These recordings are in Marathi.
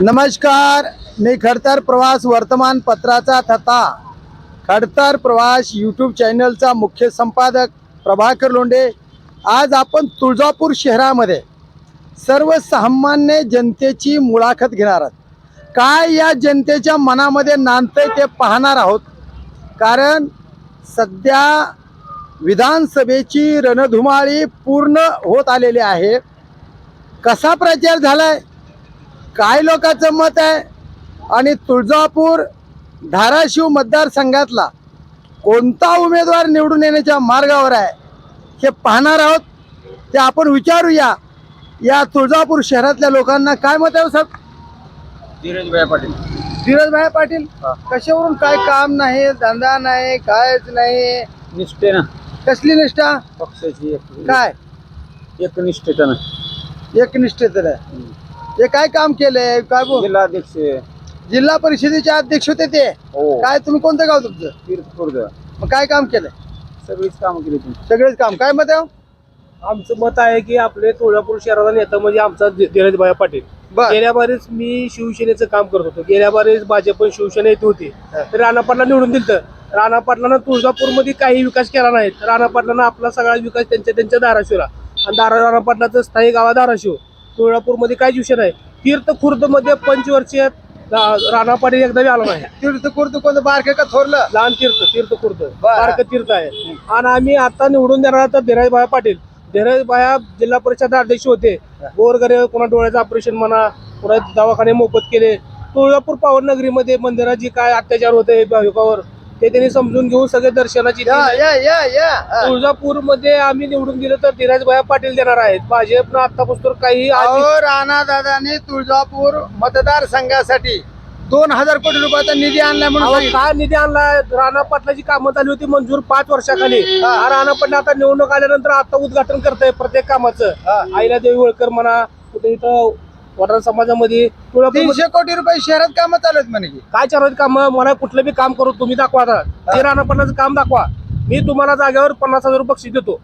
नमस्कार मी खडतर प्रवास वर्तमानपत्राचा तथा खडतर प्रवास यूट्यूब चॅनलचा मुख्य संपादक प्रभाकर लोंढे. आज आपण तुळजापूर शहरामध्ये सर्वसामान्य जनतेची मुलाखत घेणार आहोत. काय या जनतेच्या मनामध्ये नांदतंय ते पाहणार आहोत? कारण सध्या विधानसभेची रणधुमाळी पूर्ण होत आलेली आहे. कसा प्रचार झालाय? काय लोकांचं मत आहे? आणि तुळजापूर धाराशिव मतदारसंघातला कोणता उमेदवार निवडून येण्याच्या मार्गावर आहे हे पाहणार आहोत. ते आपण विचारूया. या तुळजापूर शहरातल्या लोकांना काय मत आहे हो साहेब? धीरज भाई पाटील. धीरजभाई पाटील. कशावरून काय काम नाही धंदा नाही कायच नाही? निष्ठे ना. कसली निष्ठा? पक्षाची एक काय? एक निष्ठेनं एकनिष्ठेत आहे ते काय काम केलंय? काय बोल जिल्हाध्यक्ष जिल्हा परिषदेचे अध्यक्ष होते ते. हो. काय तुम्ही कोणतं गाव तुमचं? तीर्थपूर्द मग काय काम केलंय? सगळीच कामं केली तुम्ही. सगळेच काम. काय मत आहे हो? आमचं मत आहे की आपले तुळजापूर शहराचा नेता म्हणजे आमचा धीरजभाई पाटील. बर. गेल्या बारीच मी शिवसेनेचं काम करत होतो. गेल्या बारीच भाजप पण शिवसेना येत होती. तर राणा पाटला निवडून दिलं राणा पाटलानं तुळजापूरमध्ये काही विकास केला नाही. राणा पाटलानं आपला सगळा विकास त्यांच्या त्यांच्या धाराशिवला. आणि दारा राणा पाटलाचं स्थायी गावा धाराशिव. तुळजापूरमध्ये काहीच विषय नाही तीर्थ खुर्दमध्ये पंचवर्षीय राणा पाटील एकदा बी आला नाही. तीर्थ कुर्त कोणतं? बारके का थोरलं? लहान तीर्थ तीर्थ खुर्द बरं. बारक तीर्थ आहे. आणि आम्ही आता निवडून देणार तर धीरजभाई पाटील. धीरजभाया जिल्हा परिषद अध्यक्ष होते. गोरगरे कोणा डोळ्याचं ऑपरेशन म्हणा कोणा दवाखाने मोफत केले. तुळजापूर पावन नगरीमध्ये मंदिरात जी काय अत्याचार होते भाविकावर ते त्यांनी समजून घेऊन सगळे दर्शनाची या या या या हा. तुळजापूरमध्ये आम्ही निवडून दिलं तर धीरजभाई पाटील देणार आहेत भाजपनं आतापासून काही राणा दादानी तुळजापूर मतदारसंघासाठी दोन हजार कोटी रुपयाचा निधी आणलाय म्हणून. काय निधी आणला राणा पाटलाची कामं झाली होती मंजूर पाच वर्षाखाली हा. हा राणा पाटील आता निवडणूक आल्यानंतर आता उद्घाटन करताय प्रत्येक कामाचं हा. आईला देवी होळकर म्हणा कुठे इथं वडार समाजामध्ये तुळजापूर तीनशे कोटी रुपये शहरात कामं चालू आहेत म्हणे की. काय चालू काम? मला कुठलं बी काम करू तुम्ही दाखवा आता. ते राणा काम दाखवा. मी तुम्हाला जागेवर पन्नास हजार रुपये बक्षीस देतो.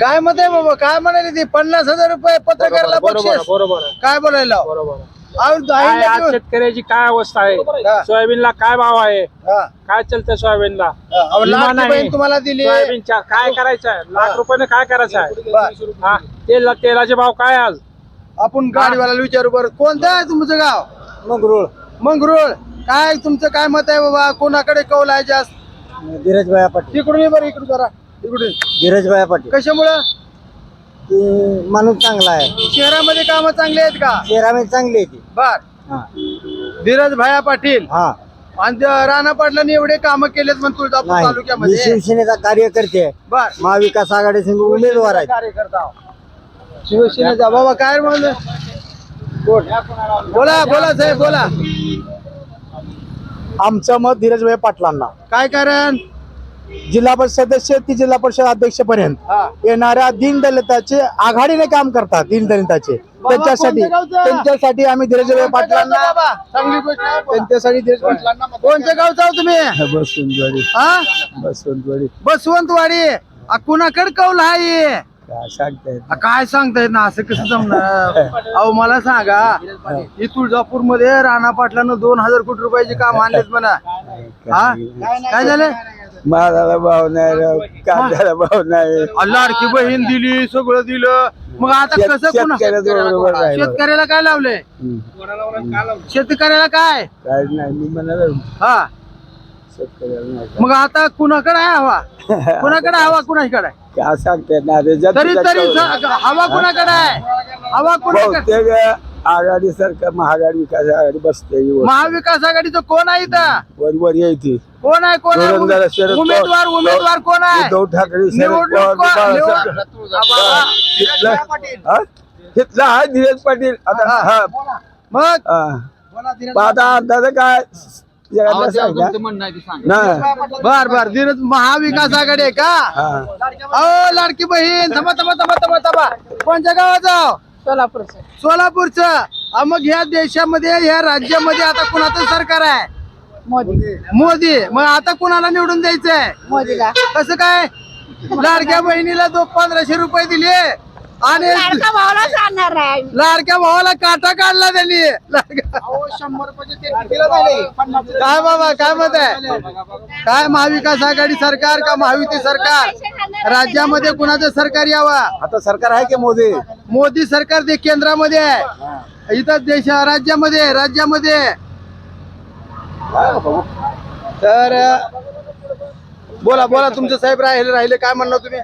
काय मत आहे बाबा? काय म्हणाले ते? पन्नास हजार रुपये पत्रकाराला बरोबर बक्षीस? बरोबर काय बोलायला बरोबर. काय आज शेतकऱ्याची काय अवस्था आहे? हा, सोयाबीनला काय भाव आहे? हा, काय चालतंय सोयाबीनला? हा. अहो, विमा लाडकी नाही. बहीण तुम्हाला दिली. सोयाबीनच्या काय करायचं? आहे लाख रुपयाने काय करायचं? आहे बर. हा. तेल तेलाचे भाव काय आज? आपण गाडीवाल्याला विचारू बरं. कोणतं आहे तुमचं गाव? मंगरुळ. मंगरुळ. काय तुमचं काय मत आहे बाबा? कोणाकडे कौल आहे जास्त? धीरज भाई पाटील. तिकडून ये बरं इकडून जरा. इकडून. धीरज भाई पाटील. कशामुळं? ती माणूस चांगला आहे. शहरामध्ये कामं चांगली आहेत का? शहरामध्ये चांगली आहे ती. बर. हा. धीरज भाया पाटील. हा. आणि राणा पाटलांनी एवढे कामं केलेत म्हणून तुळजापूर नाही. मी तालुक्यामध्ये. शिवसेनेचा कार्यकर्ते आहे. बर. महाविकास आघाडी संघ उमेदवार आहेत कार्यकर्ता शिवसेनेचा. बाबा काय म्हणलं? बोला बोला साहेब बोला. आमचं मत धीरजभाई पाटलांना. काय कारण? जिल्हा परिषद सदस्य ती जिल्हा परिषद अध्यक्ष पर्यंत हा. येणाऱ्या दीनदलिताचे आघाडीने काम करतात दीनदलिताचे. त्यांच्यासाठी? त्यांच्यासाठी आम्ही धीरजभाई पाटलांना बाबा? चांगली गोष्ट आहे. बाबा. त्यांच्यासाठी धीरज पाटलांना मत- कोणत्या गावचा तुम्ही? बसवंतवाडी. हा? बसवंतवाडी. बसवंतवाडी. कुणाकडे कौल आहे? काय सांगतायत आ, काय सांगतायत ना असं कसं जमणार? अहो मला सांगा ही तुळजापूरमध्ये राणा पाटलानं दोन हजार कोटी रुपयाचे काम आणलेत म्हणा. हा? काय झालं? मालाला भाव नाही कांद्याला भाव नाही. लाडकी बहीण दिली सगळं दिलं. मग आता शेत- कसं शेतकऱ्याचं बरोबर. शेतकऱ्याला काय लावलंय? हम्म. शेतकऱ्याला काय? काय नाही मी म्हणाल. हा. मग आता कुणाकडे आहे हवा? कुणाकडे हवा कुणाकडे? आहे? काय सांगतायत ना तरी तरी हवा कुणाकडे आहे? हवा कुणाकडे? बहुतेक आघाडी सरकार महाआघाडी विकास आघाडी बसते महाविकास आघाडीचं कोण आहे इथं? वरवर यायची कोण आहे कोण आहे? धोरणदार शरद पवार- उमेदवार उमेदवार कोण आहे? उद्धव ठाकरे शरद निवडणूक पवार कोण- बाळासाहेब- निवड- आबा, तिथला हा? तिथला हा धीरज पाटील. आता हा. मग? हा. मग आता अंदाज काय जगातला सांगा. ना. बर बर. धीरज महाविकास आघाडी आहे का? हा. अहो लाडकी बहीण थांबा थांबा थांबा थांबा थांबा. कोणत्या गावाचं सोलापूरचं. सोलापूरचं. अहो, मग ह्या देशामध्ये ह्या राज्यामध्ये आता कुणाचं सरकार आहे? मोदी. मोदी. मग आता कुणाला निवडून द्यायचंय? मोदीला. कसं काय? लाडक्या बहिणीला दो पंधराशे रुपये दिले आणि लाडका नाही. लाडक्या भावाला काटा काढला त्यांनी. लाडक्या- काय बाबा काय मत आहे? काय महाविकास आघाडी सरकार का महायुती सरकार? राज्यामध्ये कुणाचं सरकार यावा? आता सरकार आहे की मोदी? मोदी सरकार ते केंद्रामध्ये आहे. इथं देश राज्यामध्ये आहे, राज्यामध्ये. तर अं, बोला बोला तुमचं साहेब राहिले राहिले. काय म्हणणार तुम्ही?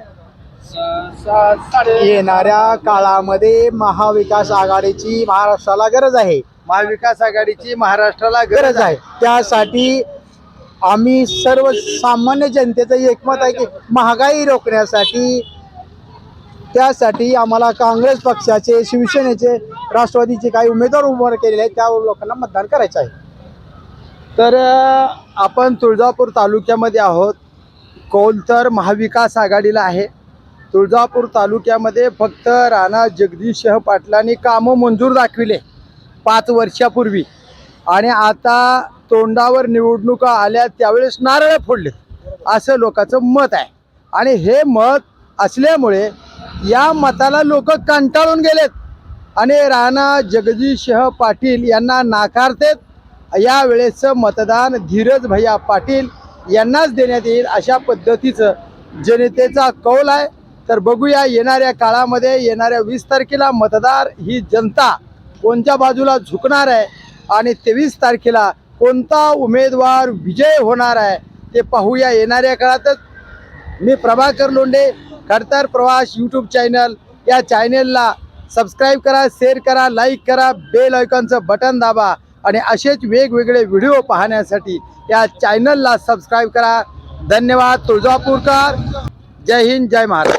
येणाऱ्या काळामध्ये महाविकास आघाडीची महाराष्ट्राला गरज आहे. महाविकास आघाडीची महाराष्ट्राला गरज आहे. त्यासाठी आम्ही सर्व सामान्य जनतेचं एकमत आहे की महागाई रोखण्यासाठी त्यासाठी आम्हाला काँग्रेस पक्षाचे शिवसेनेचे राष्ट्रवादीचे काही उमेदवार उभे केलेले आहेत त्या लोकांना मतदान करायचं आहे. तर आपण तुळजापूर तालुक्यामध्ये आहोत. कौल तर महाविकास आघाडीला आहे? तुळजापूर तालुक्यामध्ये फक्त राणा जगदीशह पाटलांनी कामं मंजूर दाखविले पाच वर्षापूर्वी. आणि आता तोंडावर निवडणुका आल्या त्यावेळेस नारळ फोडले असं लोकांचं मत आहे. आणि हे मत असल्यामुळे या मताला लोक कंटाळून गेलेत. आणि राणा जगदीशह पाटील यांना नाकारतेत यावेळेचं मतदान धीरज भैया पाटील यांनाच देण्यात येईल अशा पद्धतीचं जनतेचा कौल आहे. तर बघूया येणाऱ्या काळामध्ये येणाऱ्या वीस तारखेला मतदार ही जनता कोणत्या बाजूला झुकणार आहे? आणि तेवीस तारखेला कोणता उमेदवार विजय होणार आहे? ते पाहूया येणाऱ्या काळातच. मी प्रभाकर लोंढे खडतर प्रवास यूट्यूब चॅनल या चॅनलला सबस्क्राईब करा शेअर करा लाईक करा बेल आयकॉनचं बटन दाबा. आणि असेच वेगवेगळे व्हिडिओ पाहण्यासाठी या चॅनलला सबस्क्राईब करा. धन्यवाद तुळजापूरकर. जय हिंद जय महाराज